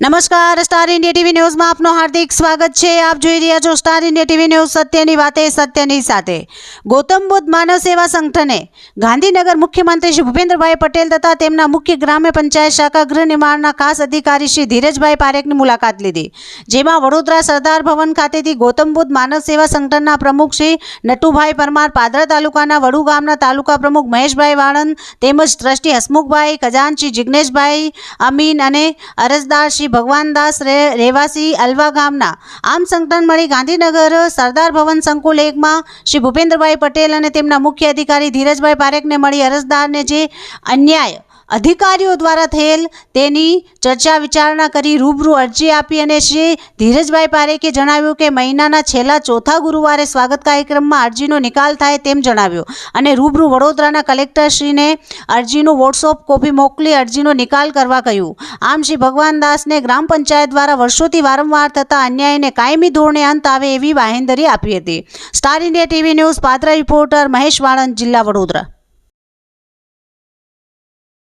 નમસ્કાર, star India TV ન્યૂઝમાં આપનું હાર્દિક સ્વાગત છે. આપ જોઈ રહ્યા છો સ્ટાર ઇન્ડિયા ટીવી ન્યૂઝ સત્યની વાતે, સત્યની સાથે. ગૌતમ બુદ્ધ માનવ સેવા સંગઠને ગાંધીનગર મુખ્યમંત્રી શ્રી ભૂપેન્દ્રભાઈ પટેલ તથા તેમના મુખ્ય ગ્રામ્ય પંચાયત શાખા ગૃહ નિર્માણના ખાસ અધિકારી શ્રી ધીરજભાઈ પારેખની મુલાકાત લીધી. જેમાં વડોદરા સરદાર ભવન ખાતેથી ગૌતમ બુદ્ધ માનવ સેવા સંગઠનના પ્રમુખ શ્રી નટુભાઈ પરમાર, પાદરા તાલુકાના વડુ ગામના તાલુકા પ્રમુખ મહેશભાઈ વાણંદ તેમજ ટ્રસ્ટી હસમુખભાઈ ખજાનશ્રી જિજ્ઞેશભાઈ અમીન અને અરજદાર શ્રી ભગવાનદાસ રે- રહેવાસી અલવા ગામના. આમ સંગઠન મળી ગાંધીનગર સરદાર ભવન સંકુલ એકમાં શ્રી ભૂપેન્દ્રભાઈ પટેલ અને તેમના મુખ્ય અધિકારી ધીરજભાઈ પારેખને મળી અરજદારને જે અન્યાય અધિકારીઓ દ્વારા થયેલ તેની ચર્ચા વિચારણા કરી રૂબરૂ અરજી આપી અને શ્રી ધીરજભાઈ પારેખે જણાવ્યું કે મહિનાના છેલ્લા ચોથા ગુરુવારે સ્વાગત કાર્યક્રમમાં અરજીનો નિકાલ થાય તેમ જણાવ્યું અને રૂબરૂ વડોદરાના કલેક્ટરશ્રીને અરજીનું વોટ્સઅપ કોપી મોકલી અરજીનો નિકાલ કરવા કહ્યું. આમ શ્રી ભગવાનદાસને ગ્રામ પંચાયત દ્વારા વર્ષોથી વારંવાર થતા અન્યાયને કાયમી ધોરણે અંત આવે એવી બાહેંધરી આપી હતી. સ્ટાર ઇન્ડિયા ટીવી ન્યૂઝ પાત્રા રિપોર્ટર મહેશ વાણંદ જિલ્લા વડોદરા.